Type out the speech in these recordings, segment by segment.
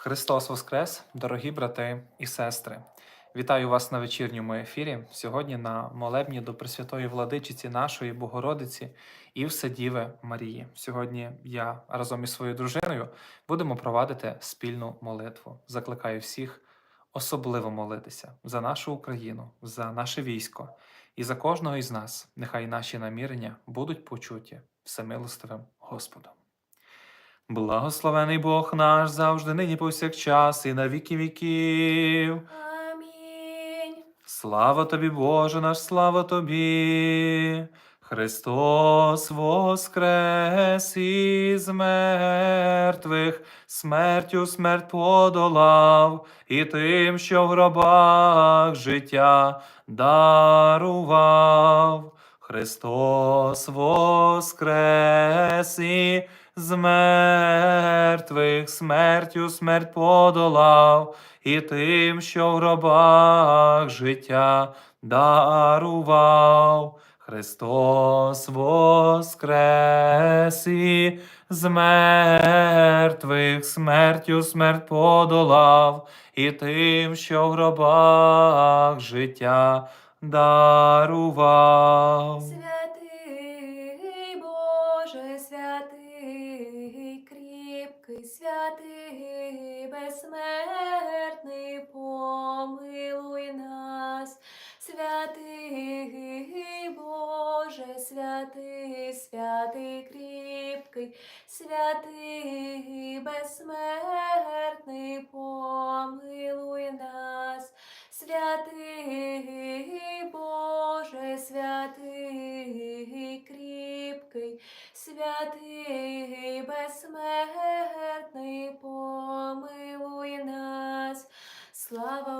Христос Воскрес, дорогі брати і сестри! Вітаю вас на вечірньому ефірі. Сьогодні на молебні до Пресвятої владичиці нашої Богородиці і Вседіви Марії. Сьогодні я разом із своєю дружиною будемо провадити спільну молитву. Закликаю всіх особливо молитися за нашу Україну, за наше військо і за кожного із нас. Нехай наші намірення будуть почуті всемилостивим Господом. Благословений Бог наш завжди, нині повсякчас, і на віки віків. Амінь. Слава тобі, Боже наш, слава тобі. Христос воскрес із мертвих, смертю смерть подолав, і тим, що в гробах життя дарував. Христос воскрес і з мертвих смертю смерть подолав, і тим, що в гробах життя дарував. Христос воскрес і з мертвих смертю смерть подолав, і тим, що в гробах життя дарував. Безсмертний, помилуй нас. Святий Боже, святий, святий кріпкий, святий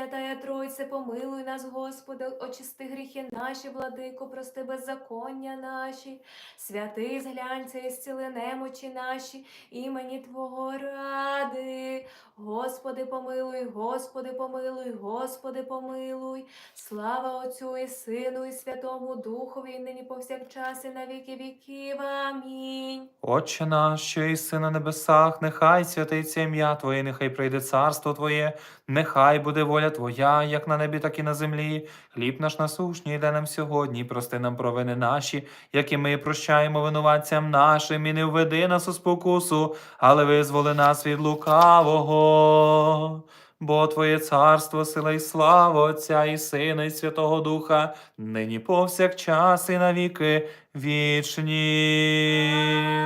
Пресвятая Тройце, помилуй нас, Господи, очисти гріхи наші, владико, прости беззаконня наші. Святий зглянься і зціли немочі наші, імені Твого ради. Господи, помилуй, Господи, помилуй, Господи, помилуй. Слава Отцю і Сину, і Святому Духові, і нині повсякчас, і на віки віків. Амінь. Отче наш, що єси на небесах, нехай святиться ім'я Твоє, нехай прийде царство Твоє, нехай буде воля Твоя, як на небі, так і на землі. Хліб наш насущний йде нам сьогодні, прости нам провини наші, як і ми прощаємо винуватцям нашим, і не введи нас у спокусу, але визволи нас від лукавого. Бо Твоє царство, сила і слава Отця і Сина, і Святого Духа, нині повсякчас і навіки вічні.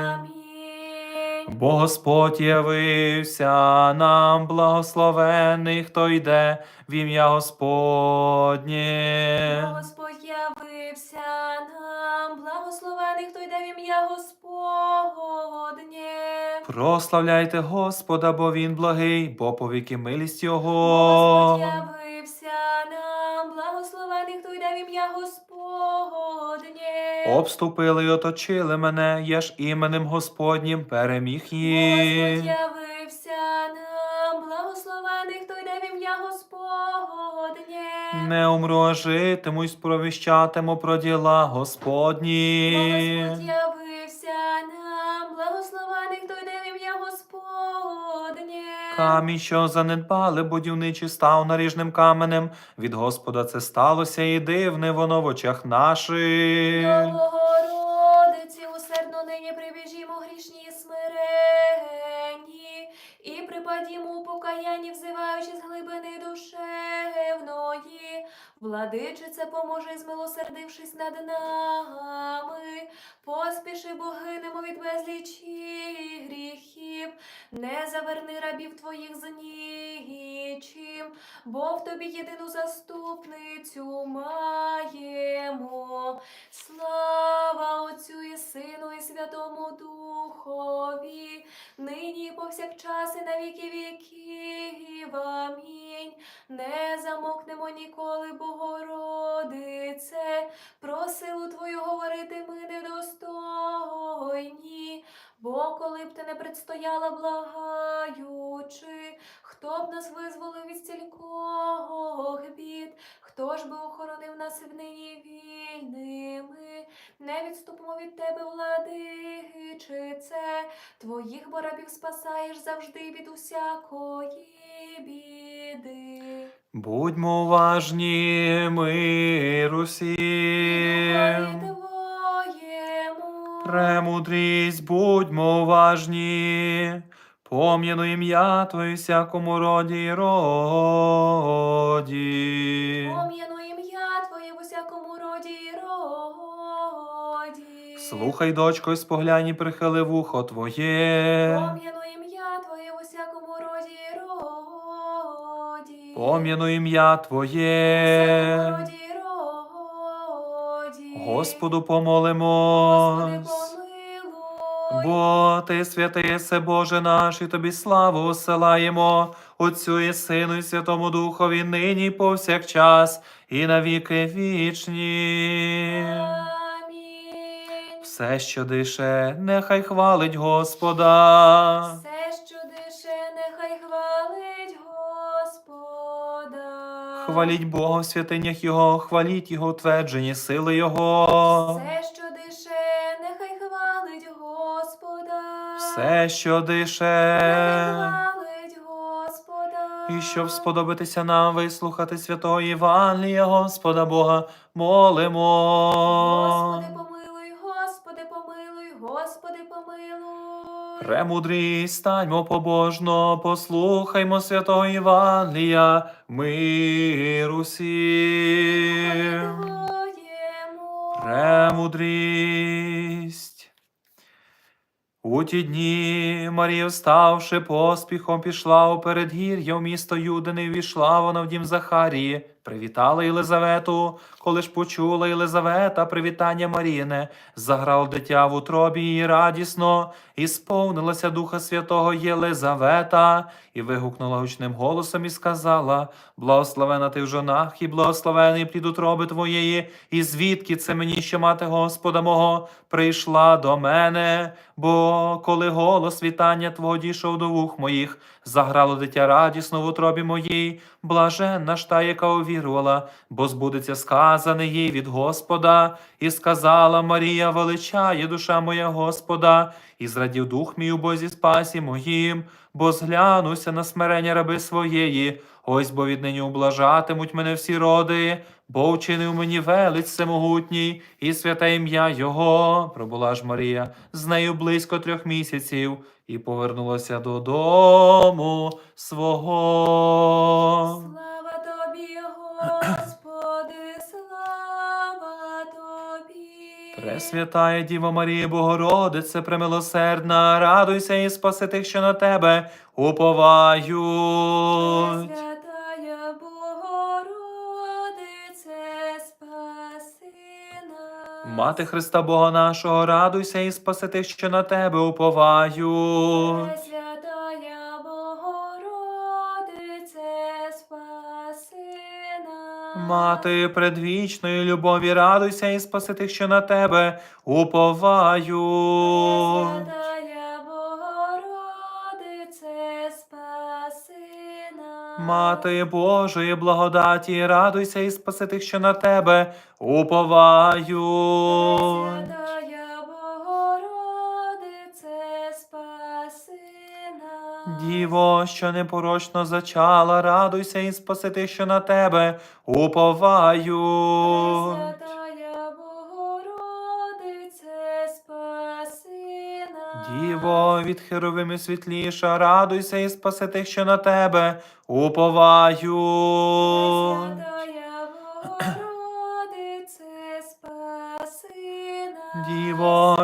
Амінь. Бо Господь явився нам благословений, хто йде в ім'я Господнє. Господь явився нам, благословений, хто йде в ім'я Господнє. Прославляйте Господа, бо Він благий, бо повіки милість Його. Господь явився йде в ім'я Господнє. Обступили й оточили мене, я ж іменем Господнім переміг Господь їх. явився нам, благословений, хто йде в ім'я Господнє. Не умру, а житиму й сповіщатиму про діла Господні. Господь явився нам, Камінь, що занедбали, будівничі став наріжним каменем. Від Господа це сталося, і дивне воно в очах наших. Богородиці усердно нині прибіжімо грішні і смиренні, і припадімо у покаянні, взиваючи з глибини душевної. Владичице, поможи, змилосердившись над нами, поспіши, бо гинемо від безлічі не заверни рабів твоїх з нічим, бо в тобі єдину заступницю маємо. Слава Отцю і Сину, і Святому Духові, нині і повсякчас, і на віки віків. Амінь. Не замокнемо ніколи, Богородице, про силу Твою говорити ми недостойні. Бо коли б ти не предстояла благаючи, хто б нас визволив від стількох бід, хто ж би охоронив нас в нині вільними, не від відступимо від тебе, владичице. Твоїх борабів спасаєш завжди від усякої біди. Будьмо уважні, миру всім. Премудрість, будьмо уважні, пом'яну ім'я Твоє всякому роді й роді. Пом'яну ім'я Твоє в усякому роді і роді. Слухай, дочко, споглянь і прихили вухо Твоє. Пом'яну ім'я Твоє в усякому роді і роді. Пом'яну ім'я Твоє. і. Господу помолимось. Бо ти святий єси, Боже наш, і тобі славу осилаємо, Отцю і Сину, і Святому Духові, нині і повсякчас, і навіки вічні. Амінь. Все, що дише, нехай хвалить Господа. Все, що дише, нехай хвалить Господа. Хваліть Бога в святинях Його, хваліть Його утверджені сили Його. Все, Все, що дише. Господа. І щоб сподобатися нам вислухати святого Євангелія, Господа Бога, молимо. Господи, помилуй, Господи, помилуй, Господи, помилуй. Премудрість, станьмо побожно, послухаймо святого Євангелія, миру всім. Твоєму. У ті дні Марія, вставши поспіхом, пішла у передгір'я в місто Юдини, ввійшла вона в дім Захарії, привітала Єлизавету. Коли ж почула Єлизавета привітання Маріни, заграв дитя в утробі її радісно, і сповнилася Духа Святого Єлизавета, і вигукнула гучним голосом і сказала: Благословена ти в жонах, і благословений плід утроби твоєї, і звідки це мені, що мати Господа мого прийшла до мене? Бо коли голос вітання Твого дійшов до вух моїх, заграло дитя радісно в утробі моїй, блаженна ж та, яка увірувала, бо збудеться сказане їй від Господа, і сказала Марія, величає душа моя Господа, і зрадів дух мій у Бозі спасі моїм, бо зглянуся на смирення раби своєї, ось бо віднині ублажатимуть мене всі роди, бо вчинив мені велич всемогутній, і святе ім'я Його. Пробула ж Марія з нею близько трьох місяців, і повернулася додому свого. Господи, слава тобі. Пресвятая Діва Марія, Богородице, премилосердна, радуйся і спаси тих, що на тебе уповають. Пресвятая Богородице, спаси нас. Мати Христа Бога нашого, радуйся і спаси тих, що на тебе уповають. Мати предвічної любові, радуйся і спаси тих, що на тебе уповаю. Пресвятая Богородице, спаси нас. Мати Божої благодаті, радуйся і спаси тих, що на тебе уповають. Діво, що непорочно зачала, радуйся і спаси тих, що на тебе уповають. Пресвятая Богородице, спаси нас. Діво, від херовими світліша, радуйся і спаси тих, що на тебе уповають. Пресвятая Богородице,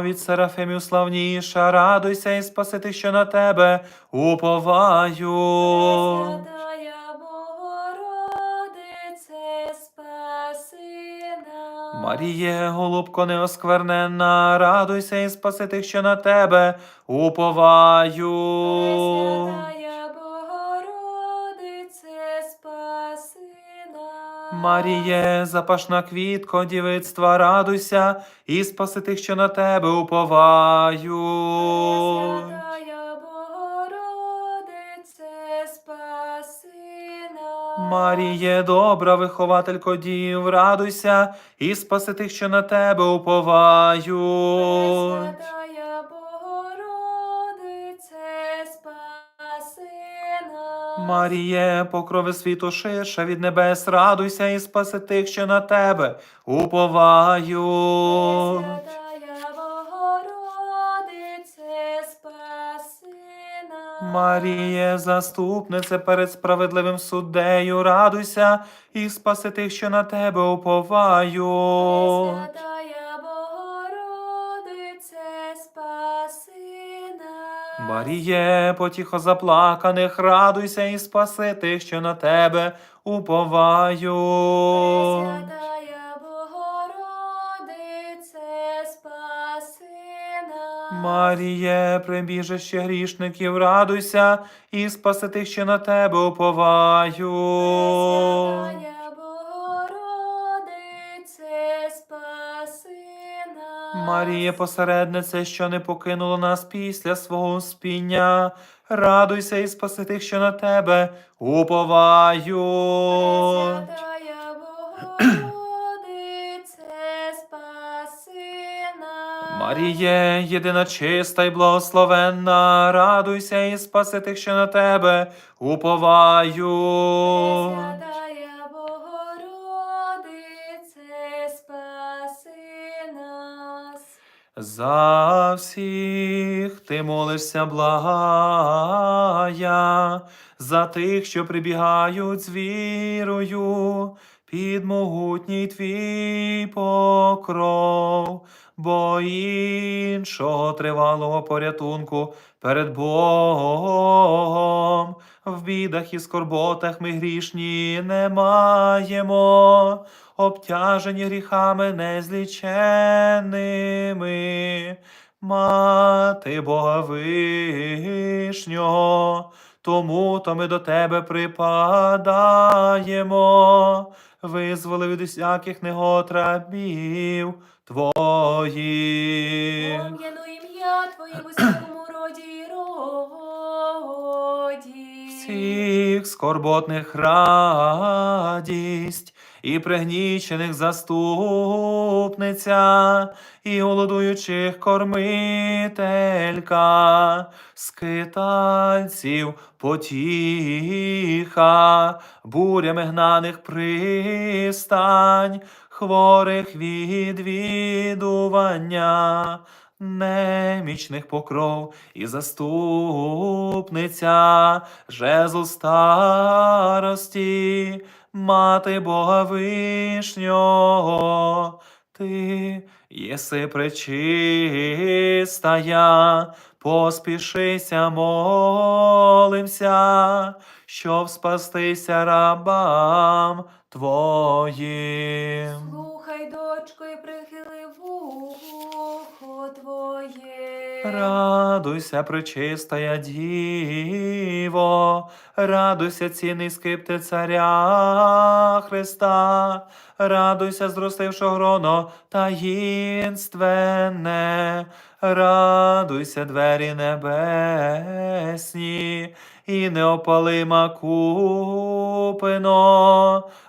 від серафимів славніша, радуйся і спаси тих, що на тебе уповаю. Пресвятая Богородице, спаси нас. Маріє, голубко неоскверненна, радуйся і спаси тих, що на тебе уповаю. Пресвятая Маріє, запашна квітко дівицтва, радуйся і спаси тих, що на тебе уповають. Маріє, добра вихователько дів, радуйся і спаси тих, що на тебе уповають. Маріє, покрови світу ширша від небес, радуйся і спаси тих, що на тебе уповають. Пресвятая Богородице, спаси нас. Маріє, заступнице перед справедливим суддею, радуйся і спаси тих, що на тебе уповають. Пресвятая Маріє, потіхо заплаканих, радуйся і спаси тих, що на тебе уповають. Пресвятая Богородице, спаси нас. Маріє, прибіжище грішників, радуйся і спаси тих, що на тебе уповають. Маріє, посереднице, що не покинула нас після свого успіння, радуйся і спаси тих, що на тебе уповають. Пресвятая Богородице, спаси нас. Маріє, єдина чиста й благословенна, радуйся і спаси тих, що на тебе уповають. Пресвятая За всіх ти молишся, благая, за тих, що прибігають з вірою, під могутній твій покров, бо іншого тривалого порятунку перед Богом. В бідах і скорботах ми грішні не маємо, обтяжені гріхами незліченними. Мати Бога вишнього, тому то ми до тебе припадаємо, визволи від усяких негод твоїх. Пом'яну ім'я Твоє в усякому роді роді. Всіх скорботних радість, і пригнічених заступниця, і голодуючих кормителька, скитальців потіха, бурями гнаних пристань, хворих відвідування. Немічних покров і заступниця, жезл старості, мати Бога вишнього, ти єси пречистая, поспішися, молимся, щоб спастися рабам твоїм. Слухай, дочко, і прихили вухо Твоє. Радуйся, пречистая Діво, радуйся, цінний скипти царя Христа, радуйся, зростившо гроно таїнственне, радуйся, двері небесні, і неопалима купино,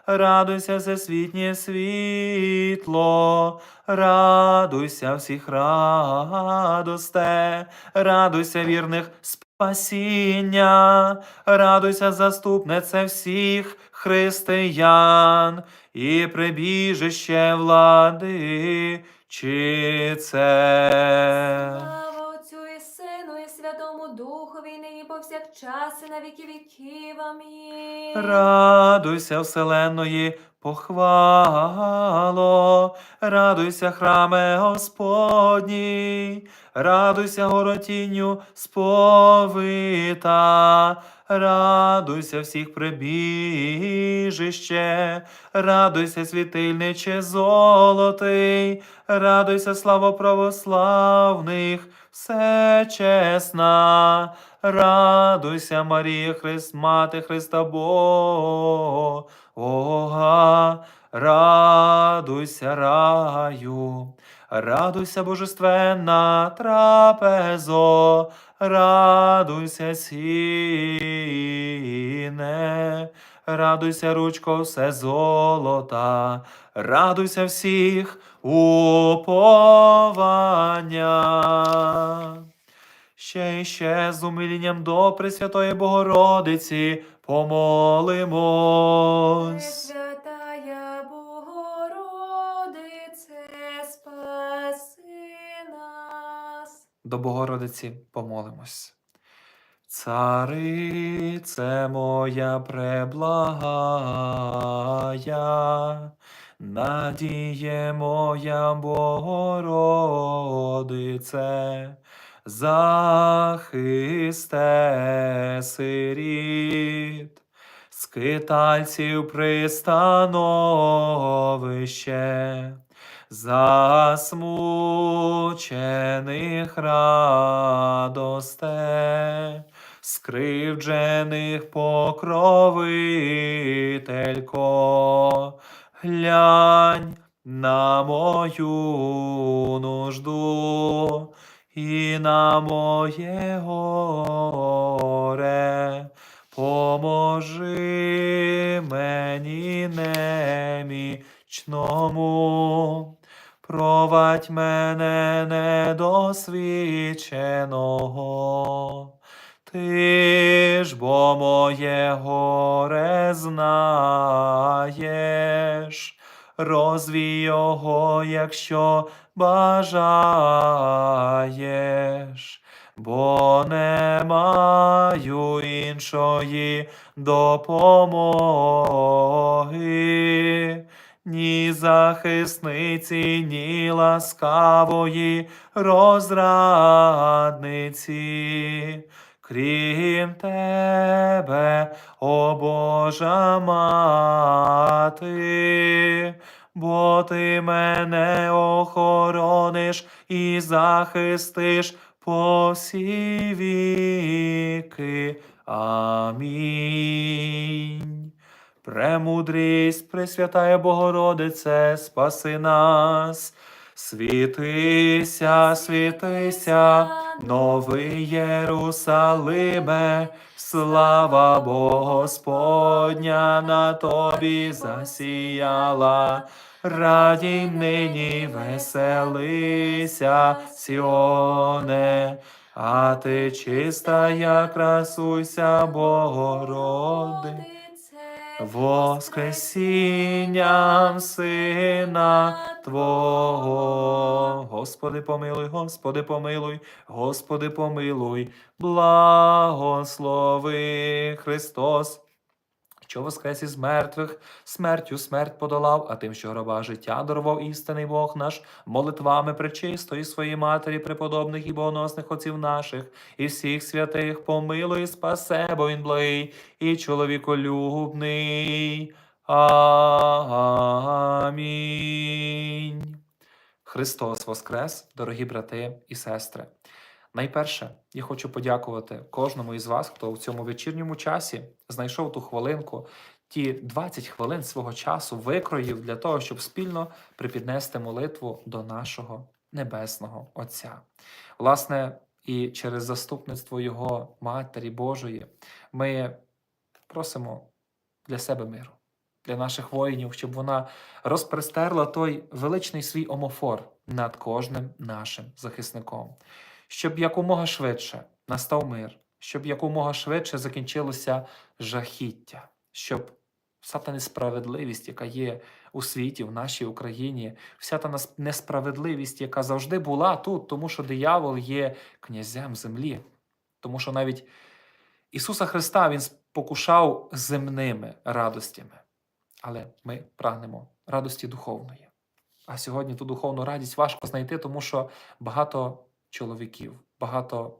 радуйся, всесвітнє світло, радуйся всіх радосте, радуйся вірних спасіння, радуйся, заступнице всіх християн, і прибіжище. Слава Отцю повсякчас, і на віки віків. Амінь. Радуйся, вселенної похвало, радуйся, храме Господній, радуйся, горотінню сповита, радуйся всіх прибіжище, радуйся, світильниче золотий, радуйся, слава православних, всечесна, радуйся, Марія Христ, Мати Христа Бога, радуйся, раю, радуйся, божественна трапезо, радуйся, сіне, радуйся, ручко, все золота, радуйся всіх уповання. Ще ще з умилінням до Пресвятої Богородиці помолимось. Пресвятая Богородице, спаси нас. До Богородиці помолимось. Царице моя преблагая, надіє моя Богородице, захисте сиріт, скитальців пристановище, засмучених радосте, скривджених покровителько, глянь на мою нужду і на моє горе. Поможи мені немічному, провадь мене недосвідченого. Ти ж бо моє горе знаєш, розвій його, якщо бажаєш, бо не маю іншої допомоги, ні захисниці, ні ласкавої розрадниці. Крім тебе, о Божа мати, бо ти мене охорониш і захистиш по всі віки. Амінь. Премудрість, Пресвятая Богородице, спаси нас. Світися, світися, новий Єрусалиме, слава Господня на тобі засіяла. Радій нині веселися, Сіоне, а ти чиста, як красуйся, Богородице. Воскресінням Сина Твого. Господи, помилуй, Господи, помилуй, Господи, помилуй, благослови Христос. Що воскрес із мертвих, смертю смерть подолав, а тим, що гроба життя дарував істинний Бог наш, молитвами пречистої своєї матері, преподобних і богоносних отців наших, і всіх святих помилуй, спасе, бо він благий і чоловіколюбний. Амінь. Христос Воскрес, дорогі брати і сестри. Найперше, я хочу подякувати кожному із вас, хто в цьому вечірньому часі знайшов ту хвилинку, ті 20 хвилин свого часу викроїв для того, щоб спільно припіднести молитву до нашого Небесного Отця. Власне, і через заступництво Його Матері Божої ми просимо для себе миру, для наших воїнів, щоб вона розпристерла той величний свій омофор над кожним нашим захисником, щоб якомога швидше настав мир, щоб якомога швидше закінчилося жахіття, щоб вся та несправедливість, яка є у світі, в нашій Україні, вся та несправедливість, яка завжди була тут, тому що диявол є князем землі, тому що навіть Ісуса Христа Він спокушав земними радостями. Але ми прагнемо радості духовної. А сьогодні ту духовну радість важко знайти, тому що багато чоловіків, багато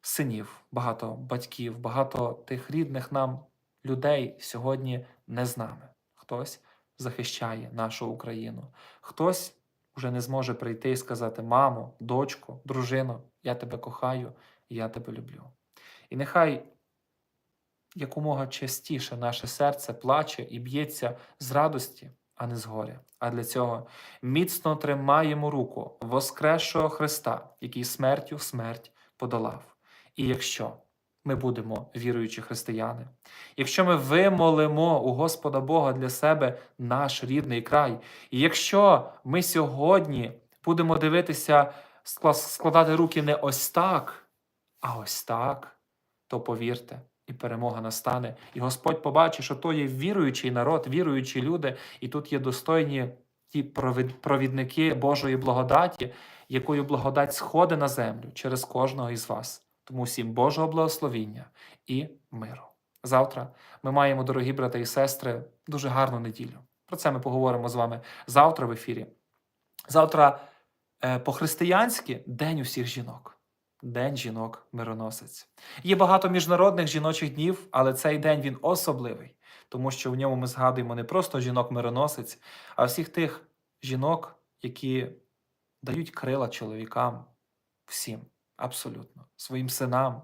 синів, багато батьків, багато тих рідних нам людей сьогодні не з нами. Хтось захищає нашу Україну, хтось вже не зможе прийти і сказати: Мамо, дочко, дружино, я тебе кохаю, я тебе люблю. І нехай якомога частіше наше серце плаче і б'ється з радості, а не з горя. А для цього міцно тримаємо руку Воскресшого Христа, який смертю смерть подолав. І якщо ми будемо віруючі християни. Якщо ми вимолимо у Господа Бога для себе наш рідний край, і якщо ми сьогодні будемо дивитися, складати руки не ось так, а ось так, то повірте, і перемога настане. І Господь побачить, що то є віруючий народ, віруючі люди, і тут є достойні ті провідники Божої благодаті, якою благодать сходить на землю через кожного із вас. Тому всім Божого благословіння і миру. Завтра ми маємо, дорогі брати і сестри, дуже гарну неділю. Про це ми поговоримо з вами завтра в ефірі. Завтра е, по-християнськи День усіх жінок. День жінок мироносець. Є багато міжнародних жіночих днів, але цей день він особливий, тому що в ньому ми згадуємо не просто жінок-мироносець, а всіх тих жінок, які дають крила чоловікам, всім, абсолютно, своїм синам,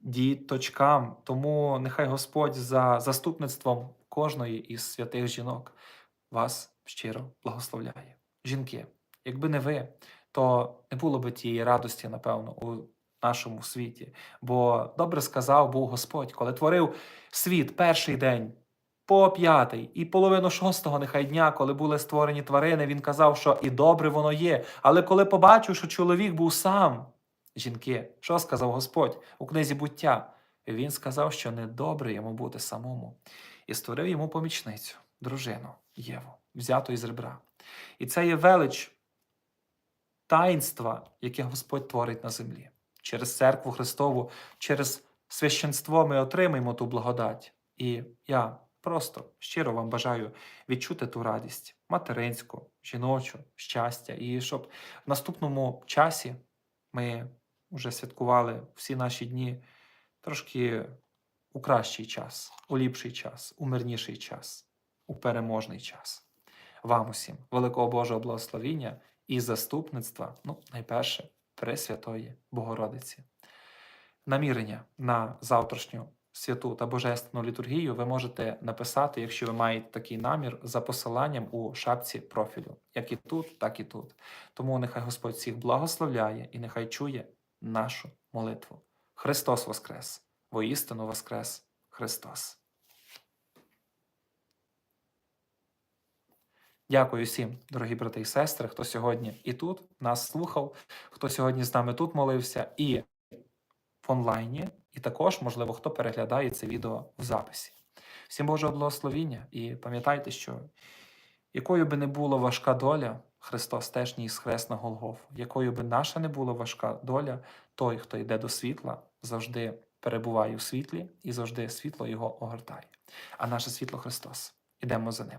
діточкам. Тому нехай Господь за заступництвом кожної із святих жінок вас щиро благословляє. Жінки, якби не ви, то не було би тієї радості, напевно, у нашому світі. Бо добре сказав був Господь, коли творив світ перший день. По п'ятий і половину шостого нехай дня, коли були створені тварини, він казав, що і добре воно є. Але коли побачив, що чоловік був сам, жінки, що сказав Господь у книзі буття? Він сказав, що недобре йому бути самому, і створив йому помічницю, дружину Єву, взяту із ребра. І це є велич таїнства, яке Господь творить на землі. Через церкву Христову, через священство ми отримаємо ту благодать. І я просто щиро вам бажаю відчути ту радість материнську, жіночу, щастя, і щоб в наступному часі ми вже святкували всі наші дні трошки у кращий час, у ліпший час, у мирніший час, у переможний час. Вам усім великого Божого благословіння і заступництва, ну, найперше, Пресвятої Богородиці. Намірення на завтрашню святу та божественну літургію ви можете написати, якщо ви маєте такий намір, за посиланням у шапці профілю, як і тут, так і тут. Тому нехай Господь всіх благословляє і нехай чує нашу молитву. Христос Воскрес! Воістину Воскрес Христос! Дякую всім, дорогі брати і сестри, хто сьогодні і тут нас слухав, хто сьогодні з нами тут молився, і в онлайні, і також, можливо, хто переглядає це відео в записі. Всім Божого благословіння і пам'ятайте, що якою би не була важка доля, Христос теж ніс хрест на Голгофу. Якою би наша не була важка доля, той, хто йде до світла, завжди перебуває у світлі і завжди світло його огортає. А наше світло Христос. Ідемо за ним.